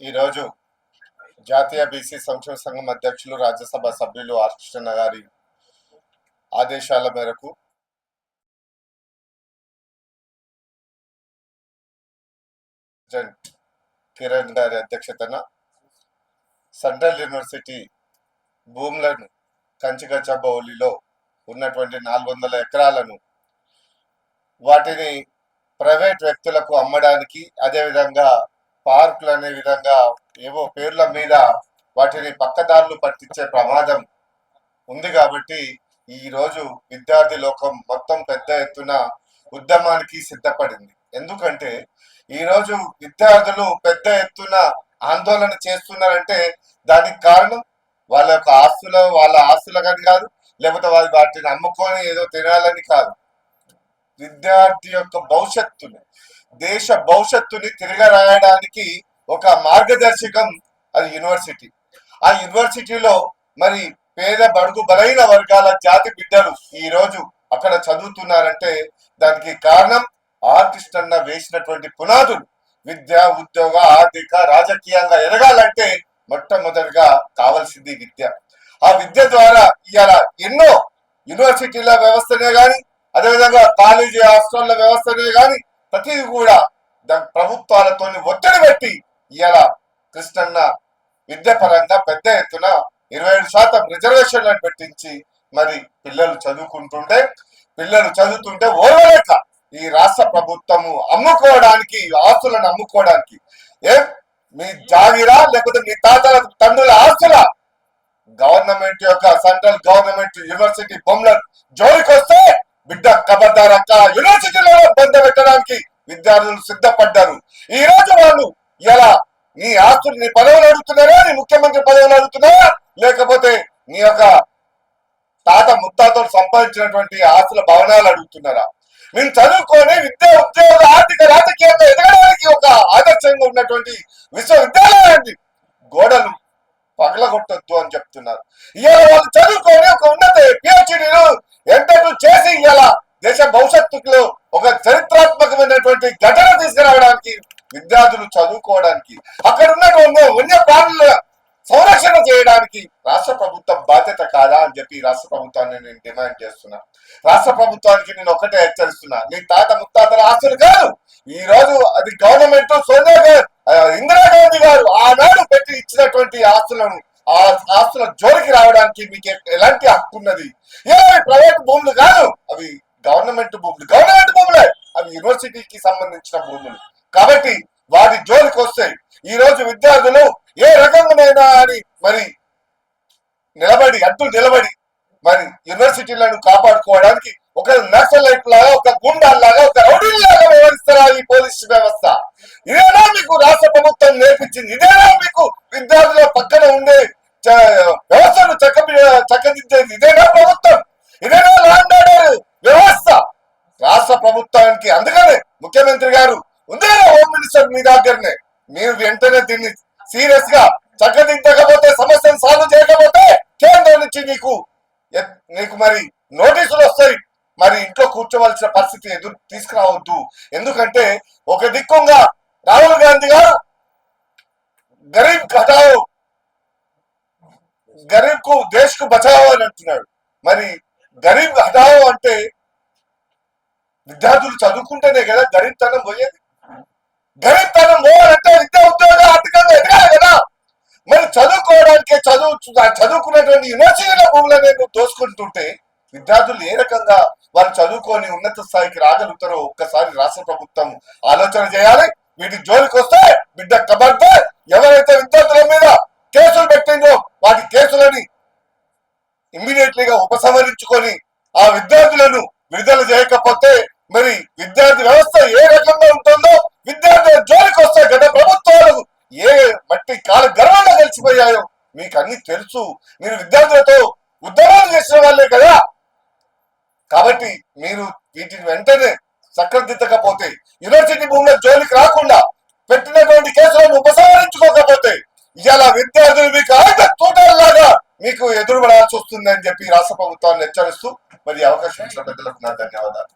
ఈరోజు జాతీయ బీసీ సంక్షేమ సంఘం అధ్యక్షులు రాజ్యసభ సభ్యులు ఆర్ కృష్ణ గారి ఆదేశాల మేరకు కిరణ్ గారి అధ్యక్షతన సెంట్రల్ యూనివర్సిటీ భూములను కంచిగచ్చబౌలిలో ఉన్నటువంటి నాలుగు వందల ఎకరాలను వాటిని ప్రైవేట్ వ్యక్తులకు అమ్మడానికి అదేవిధంగా పార్కులు అనే విధంగా ఏవో పేర్ల మీద వాటిని పక్కదారులు పట్టించే ప్రమాదం ఉంది కాబట్టి ఈ రోజు విద్యార్థి లోకం మొత్తం పెద్ద ఎత్తున ఉద్యమానికి సిద్ధపడింది. ఎందుకంటే ఈ రోజు విద్యార్థులు పెద్ద ఎత్తున ఆందోళన చేస్తున్నారంటే దానికి కారణం వాళ్ళ యొక్క ఆస్తుల వాళ్ళ ఆస్తులకని కాదు లేకపోతే వాళ్ళు వాటిని అమ్ముకొని ఏదో తినాలని కాదు. విద్యార్థి యొక్క భవిష్యత్తుని దేశ భవిష్యత్తుని తిరగరాయడానికి ఒక మార్గదర్శకం అది యూనివర్సిటీ. ఆ యూనివర్సిటీలో మరి పేద బడుగు బలైన వర్గాల జాతి బిడ్డలు ఈ రోజు అక్కడ చదువుతున్నారంటే దానికి కారణం ఆర్టిస్ట్ అన్న వేసినటువంటి పునాదులు. విద్య ఉద్యోగ ఆర్థిక రాజకీయంగా ఎదగాలంటే మొట్టమొదటిగా కావాల్సింది విద్య. ఆ విద్య ద్వారా ఇవాళ ఎన్నో యూనివర్సిటీల వ్యవస్థనే కానీ అదేవిధంగా కాలేజీ హాస్టల్ల వ్యవస్థనే కానీ ప్రతిది కూడా దాని ప్రభుత్వాలతోని ఒత్తిడి పెట్టి ఇవాళ కృష్ణన్న విద్య పరంగా పెద్ద ఎత్తున ఇరవై ఏడు శాతం రిజర్వేషన్లను పెట్టించి మరి పిల్లలు చదువుకుంటుంటే పిల్లలు చదువుతుంటే ఓర్వలేక ఈ రాష్ట్ర ప్రభుత్వము అమ్ముకోవడానికి ఆస్తులను అమ్ముకోవడానికి ఏ? మీ జాగిరా లేకపోతే మీ తాతల తండ్రుల ఆస్తులా? గవర్నమెంట్ యొక్క సెంట్రల్ గవర్నమెంట్ యూనివర్సిటీ బొమ్మల జోలికి వస్తే బిడ్డ కబర్దారక్క యూనివర్సిటీలో బంద పెట్టడానికి విద్యార్థులు సిద్ధపడ్డారు. ఈ రోజు వాళ్ళు ఎలా నీ ఆస్తులు నీ పదవులు అడుగుతున్నారా? నీ ముఖ్యమంత్రి పదవులు అడుగుతున్నారా? లేకపోతే నీ యొక్క తాత ముత్తాతలు సంపాదించినటువంటి ఆస్తుల భవనాలు అడుగుతున్నారా? మేము చదువుకొని విద్య ఉద్యోగ ఆర్థిక రాజకీయంగా ఎదగడానికి ఒక ఆదర్శంగా ఉన్నటువంటి విశ్వవిద్యాలయాన్ని గోడలు పగలగొట్టొద్దు అని చెప్తున్నారు. ఇవాళ వాళ్ళు చదువుకొని ఒక ఉన్నత పిహెచ్డీలు ఎంటర్లు చేసి ఇవాళ దేశ భవిష్యత్తులో ఒక చరిత్రాత్మకమైనటువంటి ఘటన తీసుకురావడానికి విద్యార్థులు చదువుకోవడానికి అక్కడ ఉన్నటువంటి వన్య ప్రాణుల సంరక్షణ చేయడానికి రాష్ట్ర ప్రభుత్వం బాధ్యత కాదా అని చెప్పి రాష్ట్ర ప్రభుత్వాన్ని నేను డిమాండ్ చేస్తున్నా. రాష్ట్ర ప్రభుత్వానికి నేను ఒకటే హెచ్చరిస్తున్నా. నీ తాత ముత్తాతల ఆస్తులు కాదు. ఈ రోజు అది గవర్నమెంట్ సోనియా గాంధీ ఇందిరాగాంధీ గారు ఆనాడు పెట్టి ఇచ్చినటువంటి ఆస్తులను ఆ ఆస్తుల జోలికి రావడానికి మీకు ఎలాంటి హక్కు ఉన్నది? ఏ ప్రైవేట్ భూములు కాదు అవి గవర్నమెంట్ భూములు. గవర్నమెంట్ భూములే అవి యూనివర్సిటీకి సంబంధించిన భూములు. కాబట్టి వాటి జోలికి వస్తాయి ఈ రోజు విద్యార్థులు ఏ రకంగానైనా అని మరి నిలబడి అడ్డు నిలబడి మరి యూనివర్సిటీలను కాపాడుకోవడానికి ఒక నక్సలైట్ లాగా ఒక గుండాల్లాగా ఒక రౌడీలాగా వ్యవహరిస్తారా ఈ పోలీస్ వ్యవస్థ? ఇదేనా మీకు రాష్ట్ర ప్రభుత్వం నేర్పించింది? ఇదేనా మీకు విద్యార్థుల పక్కన ఉండే వ్యవస్థను చక్క చక్కదిద్దేది ఇదేనా ప్రభుత్వం? ఇదేనా లాండ్ ఆర్డర్ వ్యవస్థ? రాష్ట్ర ప్రభుత్వానికి అందుకనే ముఖ్యమంత్రి గారు ఉందే హోమ్ మినిస్టర్ మీ దగ్గరనే. మీరు వెంటనే దీన్ని సీరియస్గా చక్కదిద్దకపోతే సమస్యను సాల్వ్ చేయకపోతే కేంద్రం నుంచి నీకు నీకు మరి నోటీసులు వస్తాయి. మరి ఇంట్లో కూర్చోవలసిన పరిస్థితి ఎదురు తీసుకురావద్దు. ఎందుకంటే ఒక దిక్కుంగా రాహుల్ గాంధీ గారు గరీబ్ ఘటావు గరీబ్కు దేశ్కు బచావో అని అంటున్నాడు. మరి గరీబ్ హటావో అంటే విద్యార్థులు చదువుకుంటేనే కదా గరీబ్ తనం పోయేది. గరీబ్ తనం పోవాలంటే విద్యా ఉద్యోగ ఆర్థికంగా ఎదగాలి కదా. మరి చదువుకోవడానికి చదువు చదువుకున్నటువంటి యూనివర్సిటీల భూములనే నువ్వు దోసుకుంటుంటే విద్యార్థులు ఏ రకంగా వారు చదువుకొని ఉన్నత స్థాయికి రాగలుగుతారో ఒక్కసారి రాష్ట్ర ప్రభుత్వం ఆలోచన చేయాలి. వీటి జోలికి వస్తే బిడ్డ కబర్తే ఎవరైతే విద్యార్థుల మీద కేసులు పెట్టిందో వాటి కేసులని ఇమ్మీడియట్లీగా ఉపసంహరించుకొని ఆ విద్యార్థులను విడుదల చేయకపోతే మరి విద్యార్థి వ్యవస్థ ఏ రకంగా ఉంటుందో విద్యార్థుల జోలికి వస్తే గత ప్రభుత్వాలు ఏ మట్టి కాల గర్వంగా కలిసిపోయాయో మీకు అన్ని తెలుసు. మీరు విద్యార్థులతో ఉద్యమాలు చేసిన వాళ్ళే కదా. కాబట్టి మీరు వీటిని వెంటనే సక్రదిద్దకపోతే యూనివర్సిటీ భూముల జోలికి రాకుండా పెట్టినటువంటి కేసులను ఉపసంహరించుకోకపోతే ఇవాళ విద్యార్థులు మీకు ఆయుధ తూటాల్లాగా మీకు ఎదురుపడాల్సి వస్తుంది అని చెప్పి రాష్ట్ర ప్రభుత్వాన్ని హెచ్చరిస్తూ మరి అవకాశం ఇచ్చిన పెద్దలకు నా ధన్యవాదాలు.